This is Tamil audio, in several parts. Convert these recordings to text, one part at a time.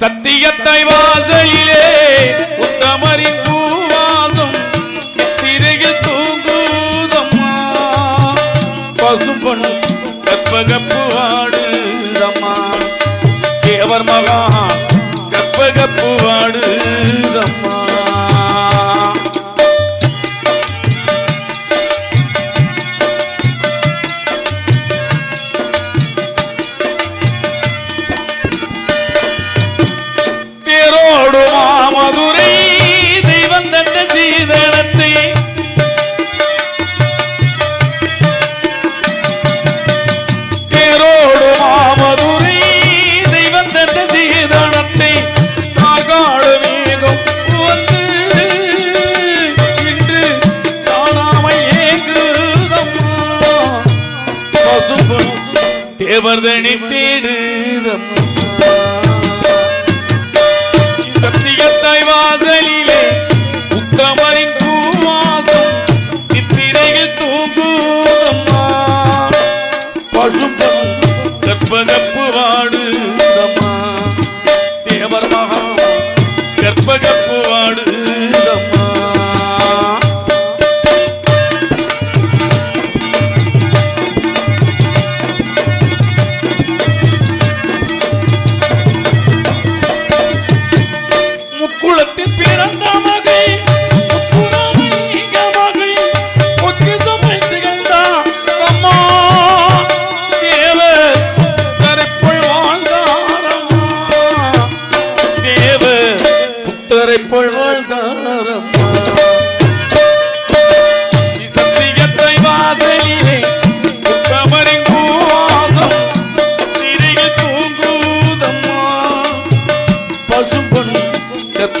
சத்தியத்தை வாசலிலே உத்தமரின் பூவாசம் திரையில் தூங்குதம்மா. பசுபொன் கற்பகப்பு வாடுதம்மா தேவர் மகா சீதனத்தை தேரோடு மாமதுரை தெய்வம் தந்த சீதனத்தை நாகாடு மேகம் வந்து இன்று காணாமல் ஏங்குதம்மா. பசும்பொன் தேவர்தனி தேடுதம்மா అశుభం గర్భగప్పు వాడు.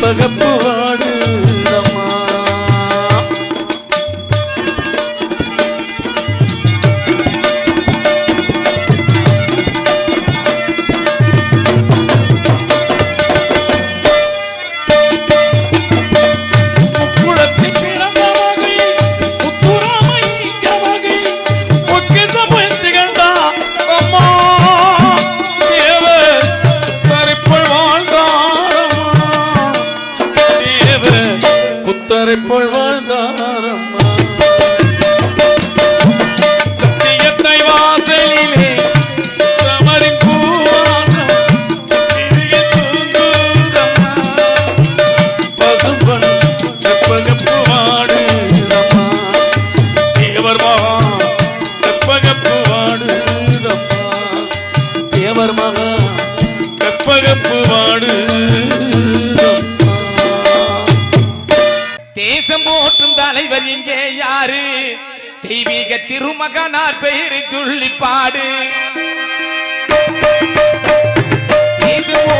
கற்பகப்பு புத்தரை போல் வாழ்ந்தாரம்மா இங்கே யாரு? தெய்வீக திருமகனார் பெயரை சொல்லி பாடு. தேசம்